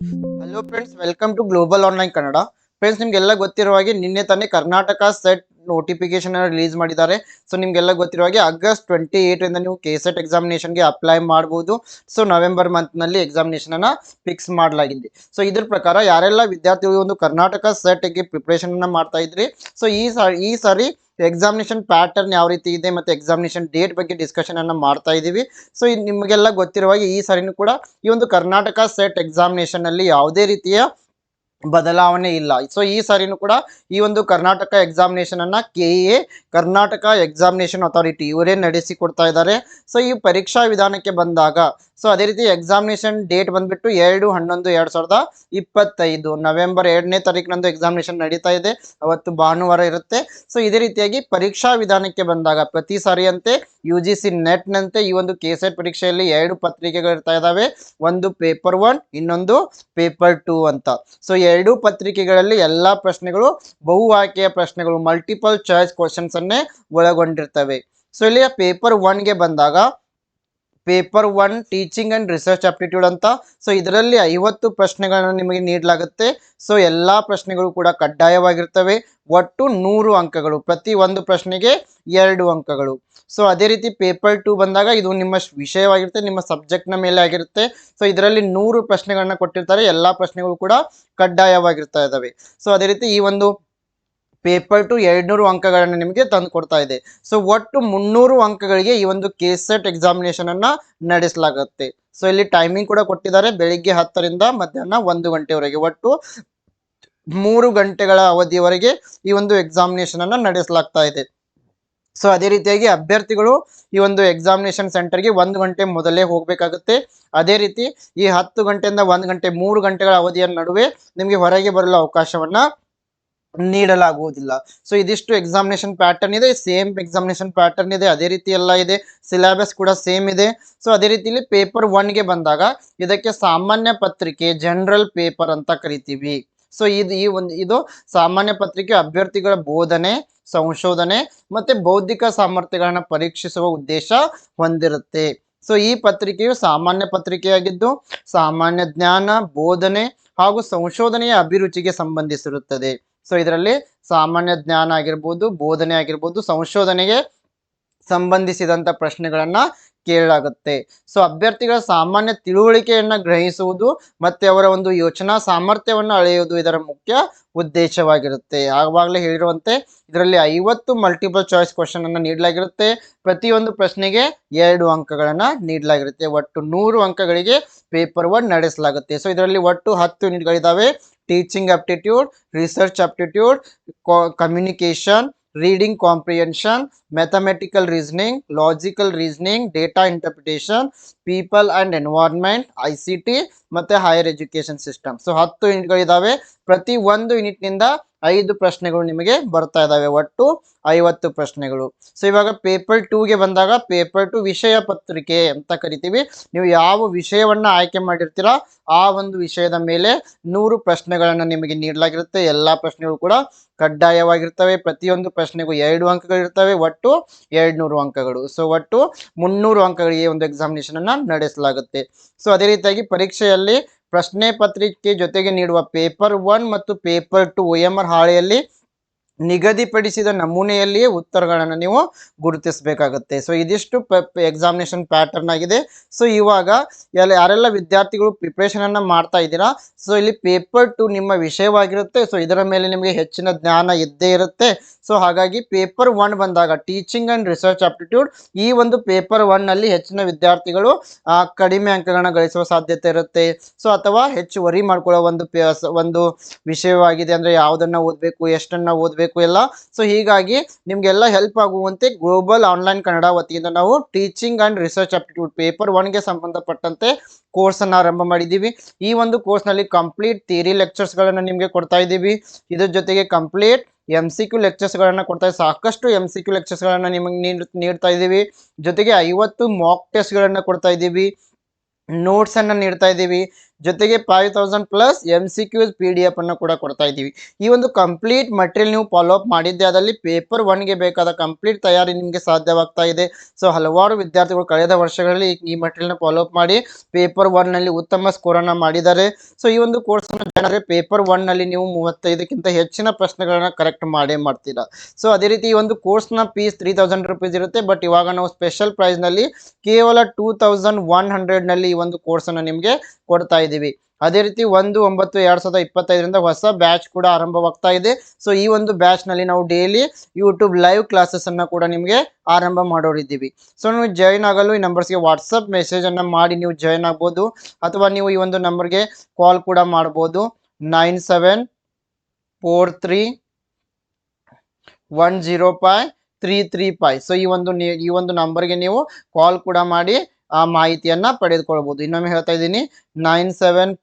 Hello friends welcome to global online Kannada friends ನಿಮ್ಗೆಲ್ಲ ಗೊತ್ತಿರುವ ಹಾಗೆ ನಿನ್ನೆ ತಾನೇ ಕರ್ನಾಟಕ ಸೆಟ್ ನೋಟಿಫಿಕೇಶನ್ ರಿಲೀಸ್ ಮಾಡಿದ್ದಾರೆ. ಸೊ ನಿಮ್ಗೆಲ್ಲ ಗೊತ್ತಿರುವ ಹಾಗೆ ಆಗಸ್ಟ್ ಟ್ವೆಂಟಿ ಏಯ್ಟಿಂದ ನೀವು ಕೆ ಸೆಟ್ ಎಕ್ಸಾಮಿನೇಷನ್ಗೆ ಅಪ್ಲೈ ಮಾಡ್ಬೋದು. ಸೊ ನವೆಂಬರ್ ಮಂತ್ನಲ್ಲಿ ಎಕ್ಸಾಮಿನೇಷನನ್ನು ಫಿಕ್ಸ್ ಮಾಡಲಾಗಿದೆ. ಸೊ ಇದ್ರ ಪ್ರಕಾರ ಯಾರೆಲ್ಲ ವಿದ್ಯಾರ್ಥಿಗಳು ಒಂದು ಕರ್ನಾಟಕ ಸೆಟ್ಗೆ ಪ್ರಿಪ್ರೇಷನನ್ನು ಮಾಡ್ತಾ ಇದ್ರಿ? ಸೊ ಈ ಈ ಸಾರಿ ಎಕ್ಸಾಮಿನೇಷನ್ ಪ್ಯಾಟರ್ನ್ ಯಾವ ರೀತಿ ಇದೆ ಮತ್ತು ಎಕ್ಸಾಮಿನೇಷನ್ ಡೇಟ್ ಬಗ್ಗೆ ಡಿಸ್ಕಷನನ್ನು ಮಾಡ್ತಾ ಇದ್ದೀವಿ ಸೊ ಇದು ನಿಮಗೆಲ್ಲ ಗೊತ್ತಿರುವ ಹಾಗೆ ಈ ಸಾರಿನೂ ಕೂಡ ಈ ಒಂದು ಕರ್ನಾಟಕ ಸೆಟ್ ಎಕ್ಸಾಮಿನೇಷನಲ್ಲಿ ಯಾವುದೇ ರೀತಿಯ ಬದಲಾವಣೆ ಇಲ್ಲ. ಸೊ ಈ ಸಾರಿನೂ ಕೂಡ ಈ ಒಂದು ಕರ್ನಾಟಕ ಎಕ್ಸಾಮಿನೇಷನ್ ಅನ್ನ K A Karnataka examination authority ಇವರೇ ನಡೆಸಿಕೊಡ್ತಾ ಇದ್ದಾರೆ. ಸೊ ಈ ಪರೀಕ್ಷಾ ವಿಧಾನಕ್ಕೆ ಬಂದಾಗ ಸೊ ಅದೇ ರೀತಿ ಎಕ್ಸಾಮಿನೇಷನ್ ಡೇಟ್ ಬಂದ್ಬಿಟ್ಟು ಎರಡು, ಹನ್ನೊಂದು, ಎರಡು ಸಾವಿರದ ಇಪ್ಪತ್ತೈದು. ನವೆಂಬರ್ ಎರಡನೇ ತಾರೀಕಿನಂದು ಎಕ್ಸಾಮಿನೇಷನ್ ನಡೀತಾ ಇದೆ. ಅವತ್ತು ಭಾನುವಾರ ಇರುತ್ತೆ. ಸೊ ಇದೇ ರೀತಿಯಾಗಿ ಪರೀಕ್ಷಾ ವಿಧಾನಕ್ಕೆ ಬಂದಾಗ ಪ್ರತಿ ಸಾರಿಯಂತೆ ಯು ಜಿ ಸಿ ನೆಟ್ನಂತೆ ಈ ಒಂದು ಕೆ ಪರೀಕ್ಷೆಯಲ್ಲಿ ಎರಡು ಪತ್ರಿಕೆಗಳು ಇರ್ತಾ ಇದ್ದಾವೆ ಒಂದು ಪೇಪರ್ ಒನ್ ಇನ್ನೊಂದು ಪೇಪರ್ ಟೂ ಅಂತ. ಸೊ ಎರಡೂ ಪತ್ರಿಕೆಗಳಲ್ಲಿ ಎಲ್ಲ ಪ್ರಶ್ನೆಗಳು ಬಹು ಆಯ್ಕೆಯ ಪ್ರಶ್ನೆಗಳು ಮಲ್ಟಿಪಲ್ ಚಾಯ್ಸ್ ಕ್ವಶನ್ಸ್ ಅನ್ನೇ ಒಳಗೊಂಡಿರ್ತವೆ. ಸೊ ಇಲ್ಲಿ ಪೇಪರ್ ಒನ್ಗೆ ಬಂದಾಗ paper one teaching and research aptitude ಅಂತ. ಸೊ ಇದರಲ್ಲಿ ಐವತ್ತು ಪ್ರಶ್ನೆಗಳನ್ನು ನಿಮಗೆ ನೀಡಲಾಗುತ್ತೆ. ಸೊ ಎಲ್ಲ ಪ್ರಶ್ನೆಗಳು ಕೂಡ ಕಡ್ಡಾಯವಾಗಿರ್ತವೆ. ಒಟ್ಟು ನೂರು ಅಂಕಗಳು, ಪ್ರತಿ ಒಂದು ಪ್ರಶ್ನೆಗೆ ಎರಡು ಅಂಕಗಳು. ಸೊ ಅದೇ ರೀತಿ ಪೇಪರ್ ಟು ಬಂದಾಗ ಇದು ನಿಮ್ಮ ವಿಷಯವಾಗಿರುತ್ತೆ, ನಿಮ್ಮ ಸಬ್ಜೆಕ್ಟ್ನ ಮೇಲೆ ಆಗಿರುತ್ತೆ. ಸೊ ಇದರಲ್ಲಿ ನೂರು ಪ್ರಶ್ನೆಗಳನ್ನ ಕೊಟ್ಟಿರ್ತಾರೆ. ಎಲ್ಲ ಪ್ರಶ್ನೆಗಳು ಕೂಡ ಕಡ್ಡಾಯವಾಗಿರ್ತಾ ಇದ್ದಾವೆ. ಸೊ ಅದೇ ರೀತಿ ಈ ಒಂದು ಪೇಪರ್ ಟು ಎರಡ್ನೂರು ಅಂಕಗಳನ್ನು ನಿಮಗೆ ತಂದು ಕೊಡ್ತಾ ಇದೆ. ಸೊ ಒಟ್ಟು ಮುನ್ನೂರು ಅಂಕಗಳಿಗೆ ಈ ಒಂದು ಕೆ ಸೆಟ್ ಎಕ್ಸಾಮಿನೇಷನ್ ಅನ್ನ ನಡೆಸಲಾಗುತ್ತೆ. ಸೊ ಇಲ್ಲಿ ಟೈಮಿಂಗ್ ಕೂಡ ಕೊಟ್ಟಿದ್ದಾರೆ. ಬೆಳಿಗ್ಗೆ ಹತ್ತರಿಂದ ಮಧ್ಯಾಹ್ನ ಒಂದು ಗಂಟೆವರೆಗೆ. ಒಟ್ಟು ಮೂರು ಗಂಟೆಗಳ ಅವಧಿಯವರೆಗೆ ಈ ಒಂದು ಎಕ್ಸಾಮಿನೇಷನ್ ಅನ್ನ ನಡೆಸಲಾಗ್ತಾ ಇದೆ. ಸೊ ಅದೇ ರೀತಿಯಾಗಿ ಅಭ್ಯರ್ಥಿಗಳು ಈ ಒಂದು ಎಕ್ಸಾಮಿನೇಷನ್ ಸೆಂಟರ್ಗೆ ಒಂದು ಗಂಟೆ ಮೊದಲೇ ಹೋಗಬೇಕಾಗುತ್ತೆ. ಅದೇ ರೀತಿ ಈ ಹತ್ತು ಗಂಟೆಯಿಂದ ಒಂದು ಗಂಟೆ ಮೂರು ಗಂಟೆಗಳ ಅವಧಿಯ ನಡುವೆ ನಿಮಗೆ ಹೊರಗೆ ಬರಲು ಅವಕಾಶವನ್ನ ನೀಡಲಾಗುವುದಿಲ್ಲ. ಸೊ ಇದಿಷ್ಟು ಎಕ್ಸಾಮಿನೇಷನ್ ಪ್ಯಾಟರ್ನ್ ಇದೆ. ಸೇಮ್ ಎಕ್ಸಾಮಿನೇಷನ್ ಪ್ಯಾಟರ್ನ್ ಇದೆ. ಅದೇ ರೀತಿ ಎಲ್ಲ ಇದೆ. ಸಿಲೆಬಸ್ ಕೂಡ ಸೇಮ್ ಇದೆ. ಸೊ ಅದೇ ರೀತಿಯಲ್ಲಿ ಪೇಪರ್ ಒನ್ಗೆ ಬಂದಾಗ ಇದಕ್ಕೆ ಸಾಮಾನ್ಯ ಪತ್ರಿಕೆ ಜನರಲ್ ಪೇಪರ್ ಅಂತ ಕರಿತೀವಿ. ಸೊ ಇದು ಈ ಒಂದು, ಇದು ಸಾಮಾನ್ಯ ಪತ್ರಿಕೆ ಅಭ್ಯರ್ಥಿಗಳ ಬೋಧನೆ, ಸಂಶೋಧನೆ ಮತ್ತೆ ಬೌದ್ಧಿಕ ಸಾಮರ್ಥ್ಯಗಳನ್ನ ಪರೀಕ್ಷಿಸುವ ಉದ್ದೇಶ ಹೊಂದಿರುತ್ತೆ. ಸೊ ಈ ಪತ್ರಿಕೆಯು ಸಾಮಾನ್ಯ ಪತ್ರಿಕೆಯಾಗಿದ್ದು ಸಾಮಾನ್ಯ ಜ್ಞಾನ, ಬೋಧನೆ ಹಾಗೂ ಸಂಶೋಧನೆಯ ಅಭಿರುಚಿಗೆ ಸಂಬಂಧಿಸಿರುತ್ತದೆ. ಸೊ ಇದರಲ್ಲಿ ಸಾಮಾನ್ಯ ಜ್ಞಾನ ಆಗಿರ್ಬೋದು, ಬೋಧನೆ ಆಗಿರ್ಬೋದು, ಸಂಶೋಧನೆಗೆ ಸಂಬಂಧಿಸಿದಂಥ ಪ್ರಶ್ನೆಗಳನ್ನ ಕೇಳಲಾಗುತ್ತೆ. ಸೊ ಅಭ್ಯರ್ಥಿಗಳ ಸಾಮಾನ್ಯ ತಿಳುವಳಿಕೆಯನ್ನ ಗ್ರಹಿಸುವುದು ಮತ್ತೆ ಅವರ ಒಂದು ಯೋಚನಾ ಸಾಮರ್ಥ್ಯವನ್ನು ಅಳೆಯುವುದು ಇದರ ಮುಖ್ಯ ಉದ್ದೇಶವಾಗಿರುತ್ತೆ. ಆವಾಗಲೇ ಹೇಳಿರುವಂತೆ, ಇದರಲ್ಲಿ ಐವತ್ತು ಮಲ್ಟಿಪಲ್ ಚಾಯ್ಸ್ ಕ್ವಶನ್ ಅನ್ನ ನೀಡಲಾಗಿರುತ್ತೆ. ಪ್ರತಿಯೊಂದು ಪ್ರಶ್ನೆಗೆ ಎರಡು ಅಂಕಗಳನ್ನ ನೀಡಲಾಗಿರುತ್ತೆ. ಒಟ್ಟು ನೂರು ಅಂಕಗಳಿಗೆ ಪೇಪರ್ ಒನ್ ನಡೆಸಲಾಗುತ್ತೆ. ಸೊ ಇದರಲ್ಲಿ ಒಟ್ಟು ಹತ್ತು ಯೂನಿಟ್ಗಳಿದ್ದಾವೆ teaching aptitude research aptitude communication reading comprehension mathematical reasoning logical reasoning data interpretation people and environment I C T ಮತ್ತು ಹೈಯರ್ ಎಜುಕೇಷನ್ ಸಿಸ್ಟಮ್ ಸೊ ಹತ್ತು ಯೂನಿಟ್ಗಳಿದ್ದಾವೆ ಪ್ರತಿ ಒಂದು ಯೂನಿಟ್ನಿಂದ ಐದು ಪ್ರಶ್ನೆಗಳು ನಿಮಗೆ ಬರ್ತಾ ಇದ್ದಾವೆ ಒಟ್ಟು ಐವತ್ತು ಪ್ರಶ್ನೆಗಳು. ಸೊ ಇವಾಗ ಪೇಪರ್ ಟೂಗೆ ಬಂದಾಗ ಪೇಪರ್ ಟು ವಿಷಯ ಪತ್ರಿಕೆ ಅಂತ ಕರಿತೀವಿ. ನೀವು ಯಾವ ವಿಷಯವನ್ನ ಆಯ್ಕೆ ಮಾಡಿರ್ತೀರಾ, ಆ ಒಂದು ವಿಷಯದ ಮೇಲೆ ನೂರು ಪ್ರಶ್ನೆಗಳನ್ನು ನಿಮಗೆ ನೀಡಲಾಗಿರುತ್ತೆ. ಎಲ್ಲ ಪ್ರಶ್ನೆಗಳು ಕೂಡ ಕಡ್ಡಾಯವಾಗಿರ್ತವೆ. ಪ್ರತಿಯೊಂದು ಪ್ರಶ್ನೆಗೂ ಎರಡು ಅಂಕಗಳಿರ್ತವೆ ಒಟ್ಟು ಎರಡು ನೂರು ಅಂಕಗಳು. ಸೊ ಒಟ್ಟು ಮುನ್ನೂರು ಅಂಕಗಳಿಗೆ ಒಂದು ಎಕ್ಸಾಮಿನೇಷನ್ ಅನ್ನ ನಡೆಸಲಾಗುತ್ತೆ. ಸೊ ಅದೇ ರೀತಿಯಾಗಿ ಪರೀಕ್ಷೆಯಲ್ಲಿ ಪ್ರಶ್ನೆ ಪತ್ರಿಕೆ ಜೊತೆಗೆ ನೀಡುವ ಪೇಪರ್ ಒನ್ ಮತ್ತು ಪೇಪರ್ ಟು ಒ ಹಾಳೆಯಲ್ಲಿ ನಿಗದಿಪಡಿಸಿದ ನಮೂನೆಯಲ್ಲಿಯೇ ಉತ್ತರಗಳನ್ನು ನೀವು ಗುರುತಿಸಬೇಕಾಗುತ್ತೆ. ಸೊ ಇದಿಷ್ಟು ಎಕ್ಸಾಮಿನೇಷನ್ ಪ್ಯಾಟರ್ನ್ ಆಗಿದೆ. ಸೊ ಇವಾಗ ಎಲ್ಲ, ಯಾರೆಲ್ಲ ವಿದ್ಯಾರ್ಥಿಗಳು ಪ್ರಿಪ್ರೇಷನ್ ಅನ್ನ ಮಾಡ್ತಾ ಇದ್ದೀರಾ? ಸೊ ಇಲ್ಲಿ ಪೇಪರ್ ಟು ನಿಮ್ಮ ವಿಷಯವಾಗಿರುತ್ತೆ. ಸೊ ಇದರ ಮೇಲೆ ನಿಮಗೆ ಹೆಚ್ಚಿನ ಜ್ಞಾನ ಇದ್ದೇ ಇರುತ್ತೆ. ಸೊ ಹಾಗಾಗಿ ಪೇಪರ್ ಒನ್ ಬಂದಾಗ ಟೀಚಿಂಗ್ ಅಂಡ್ ರಿಸರ್ಚ್ ಆಪ್ಟಿಟ್ಯೂಡ್ ಈ ಒಂದು ಪೇಪರ್ ಒನ್ನಲ್ಲಿ ಹೆಚ್ಚಿನ ವಿದ್ಯಾರ್ಥಿಗಳು ಕಡಿಮೆ ಅಂಕಗಳನ್ನ ಗಳಿಸುವ ಸಾಧ್ಯತೆ ಇರುತ್ತೆ. ಸೊ ಅಥವಾ ಹೆಚ್ಚು ವರಿ ಮಾಡ್ಕೊಳ್ಳೋ ಒಂದು ಒಂದು ವಿಷಯವಾಗಿದೆ. ಅಂದ್ರೆ ಯಾವುದನ್ನ ಓದಬೇಕು, ಎಷ್ಟನ್ನ ಓದಬೇಕು ಎಲ್ಲ ಸೊ ಹೀಗಾಗಿ ನಿಮ್ಗೆಲ್ಲ ಹೆಲ್ಪ್ ಆಗುವಂತೆ ಗ್ಲೋಬಲ್ ಆನ್ಲೈನ್ ಕನ್ನಡ ವತಿಯಿಂದ ನಾವು teaching and research aptitude paper ಒನ್ಗೆ ಸಂಬಂಧಪಟ್ಟಂತೆ ಕೋರ್ಸ್ ಅನ್ನ ಆರಂಭ ಮಾಡಿದ್ದೀವಿ. ಈ ಒಂದು ಕೋರ್ಸ್ನಲ್ಲಿ ಕಂಪ್ಲೀಟ್ ಥಿಯರಿ ಲೆಕ್ಚರ್ಸ್ ಗಳನ್ನ ನಿಮ್ಗೆ ಕೊಡ್ತಾ ಇದ್ದೀವಿ. ಇದ್ರ ಜೊತೆಗೆ complete M C Q lectures ಗಳನ್ನ ಕೊಡ್ತಾ ಸಾಕಷ್ಟು ಎಂ ಸಿ ಕ್ಯೂ ಲೆಕ್ಚರ್ಸ್ ಗಳನ್ನ ನಿಮಗೆ ನೀಡ್- ನೀಡ್ತಾ ಇದ್ದೀವಿ. ಜೊತೆಗೆ ಐವತ್ತು ಮಾಕ್ ಟೆಸ್ಟ್ ಗಳನ್ನ ಕೊಡ್ತಾ ಇದ್ದೀವಿ. ನೋಟ್ಸ್ ಅನ್ನ ನೀಡ್ತಾ ಇದ್ದೀವಿ. ಜೊತೆಗೆ five thousand plus M C Qs P D F ಅನ್ನು ಕೂಡ ಕೊಡ್ತಾ ಇದ್ದೀವಿ. ಈ ಒಂದು ಕಂಪ್ಲೀಟ್ ಮಟೀರಿಯಲ್ ನೀವು ಫಾಲೋ ಅಪ್ ಮಾಡಿದ್ದೆ, ಅದರಲ್ಲಿ ಪೇಪರ್ ಒನ್ಗೆ ಬೇಕಾದ ಕಂಪ್ಲೀಟ್ ತಯಾರಿ ನಿಮಗೆ ಸಾಧ್ಯವಾಗ್ತಾ ಇದೆ. ಸೊ ಹಲವಾರು ವಿದ್ಯಾರ್ಥಿಗಳು ಕಳೆದ ವರ್ಷಗಳಲ್ಲಿ ಈ ಮಟೀರಿಯಲ್ನ ಫಾಲೋ ಅಪ್ ಮಾಡಿ ಪೇಪರ್ ಒನ್ನಲ್ಲಿ ಉತ್ತಮ ಸ್ಕೋರನ್ನು ಮಾಡಿದ್ದಾರೆ. ಸೊ ಈ ಒಂದು ಕೋರ್ಸನ್ನು ಜನರೇ ಪೇಪರ್ ಒನ್ನಲ್ಲಿ ನೀವು ಮೂವತ್ತೈದಕ್ಕಿಂತ ಹೆಚ್ಚಿನ ಪ್ರಶ್ನೆಗಳನ್ನ ಕರೆಕ್ಟ್ ಮಾಡೇ ಮಾಡ್ತೀರಾ. ಸೊ ಅದೇ ರೀತಿ ಈ ಒಂದು ಕೋರ್ಸ್ನ ಫೀಸ್ ತ್ರೀ ತೌಸಂಡ್ ರುಪೀಸ್ ಇರುತ್ತೆ ಬಟ್ ಇವಾಗ ನಾವು ಸ್ಪೆಷಲ್ ಪ್ರೈಸ್ನಲ್ಲಿ ಕೇವಲ ಟೂ ತೌಸಂಡ್ ಒನ್ ಹಂಡ್ರೆಡ್ನಲ್ಲಿ ಈ ಒಂದು ಕೋರ್ಸನ್ನು ನಿಮಗೆ ಕೊಡ್ತಾ ಇದ್ದೀವಿ. ಅದೇ ರೀತಿ ಒಂದು, ಒಂಬತ್ತು, ಎರಡು ಸಾವಿರದ ಇಪ್ಪತ್ತೈದರಿಂದ ಹೊಸ ಬ್ಯಾಚ್ ಕೂಡ ಆರಂಭವಾಗ್ತಾ ಇದೆ. ಸೊ ಈ ಒಂದು ಬ್ಯಾಚ್ನಲ್ಲಿ ನಾವು ಡೈಲಿ ಯೂಟ್ಯೂಬ್ ಲೈವ್ ಕ್ಲಾಸಸನ್ನು ಕೂಡ ನಿಮಗೆ ಆರಂಭ ಮಾಡೋರಿದ್ದೀವಿ ಸೊ ನೀವು ಜಾಯಿನ್ ಆಗಲು ಈ ನಂಬರ್ಸ್ಗೆ ವಾಟ್ಸಪ್ ಮೆಸೇಜನ್ನು ಮಾಡಿ ನೀವು ಜಾಯಿನ್ ಆಗ್ಬೋದು. ಅಥವಾ ನೀವು ಈ ಒಂದು ನಂಬರ್ಗೆ ಕಾಲ್ ಕೂಡ ಮಾಡ್ಬೋದು. Nine seven four three one zero five three three five so ಈ ಒಂದು ಈ ಒಂದು ನಂಬರ್ಗೆ ನೀವು ಕಾಲ್ ಕೂಡ ಮಾಡಿ ಆ ಮಾಹಿತಿಯನ್ನ ಪಡೆದುಕೊಳ್ಬೋದು. ಇನ್ನೊಮ್ಮೆ ಹೇಳ್ತಾ ಇದ್ದೀನಿ nine seven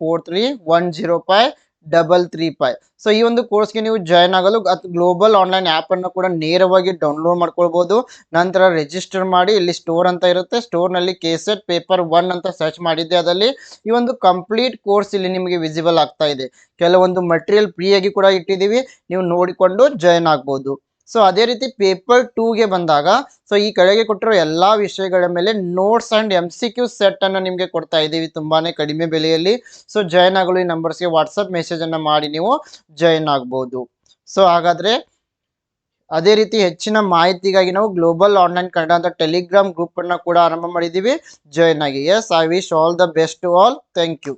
double three five so ಈ ಒಂದು ಕೋರ್ಸ್ಗೆ ನೀವು ಜಾಯ್ನ್ ಆಗಲು ಗ್ಲೋಬಲ್ ಆನ್ಲೈನ್ ಆ್ಯಪನ್ನು ಕೂಡ ನೇರವಾಗಿ ಡೌನ್ಲೋಡ್ ಮಾಡ್ಕೊಳ್ಬೋದು. ನಂತರ ರಿಜಿಸ್ಟರ್ ಮಾಡಿ, ಇಲ್ಲಿ ಸ್ಟೋರ್ ಅಂತ ಇರುತ್ತೆ. ಸ್ಟೋರ್ನಲ್ಲಿ ಕೇಸೆಟ್ ಪೇಪರ್ ಒನ್ ಅಂತ ಸರ್ಚ್ ಮಾಡಿದ್ದೆ ಅದರಲ್ಲಿ. ಈ ಒಂದು ಕಂಪ್ಲೀಟ್ ಕೋರ್ಸ್ ಇಲ್ಲಿ ನಿಮಗೆ ವಿಸಿಬಲ್ ಆಗ್ತಾ ಇದೆ. ಕೆಲವೊಂದು ಮಟೀರಿಯಲ್ ಫ್ರೀಯಾಗಿ ಕೂಡ ಇಟ್ಟಿದ್ದೀವಿ. ನೀವು ನೋಡಿಕೊಂಡು ಜಾಯ್ನ್ ಆಗ್ಬೋದು. ಸೊ ಅದೇ ರೀತಿ ಪೇಪರ್ ಟೂಗೆ ಬಂದಾಗ ಸೊ ಈ ಕಡೆಗೆ ಕೊಟ್ಟಿರೋ ಎಲ್ಲ ವಿಷಯಗಳ ಮೇಲೆ notes and M C Q ಸೆಟ್ಟನ್ನು ನಿಮಗೆ ಕೊಡ್ತಾ ಇದ್ದೀವಿ ತುಂಬಾ ಕಡಿಮೆ ಬೆಲೆಯಲ್ಲಿ. ಸೊ ಜಾಯ್ನ್ ಆಗಲು ಈ ನಂಬರ್ಸ್ಗೆ ವಾಟ್ಸಪ್ ಮೆಸೇಜನ್ನು ಮಾಡಿ ನೀವು ಜಾಯ್ನ್ ಆಗ್ಬೋದು. ಸೊ ಹಾಗಾದರೆ ಅದೇ ರೀತಿ ಹೆಚ್ಚಿನ ಮಾಹಿತಿಗಾಗಿ ನಾವು ಗ್ಲೋಬಲ್ ಆನ್ಲೈನ್ ಕನ್ನಡ ಅಂತ ಟೆಲಿಗ್ರಾಮ್ ಗ್ರೂಪನ್ನು ಕೂಡ ಆರಂಭ ಮಾಡಿದ್ದೀವಿ. ಜಾಯ್ನ್ ಆಗಿ. Yes I wish all the best to all thank you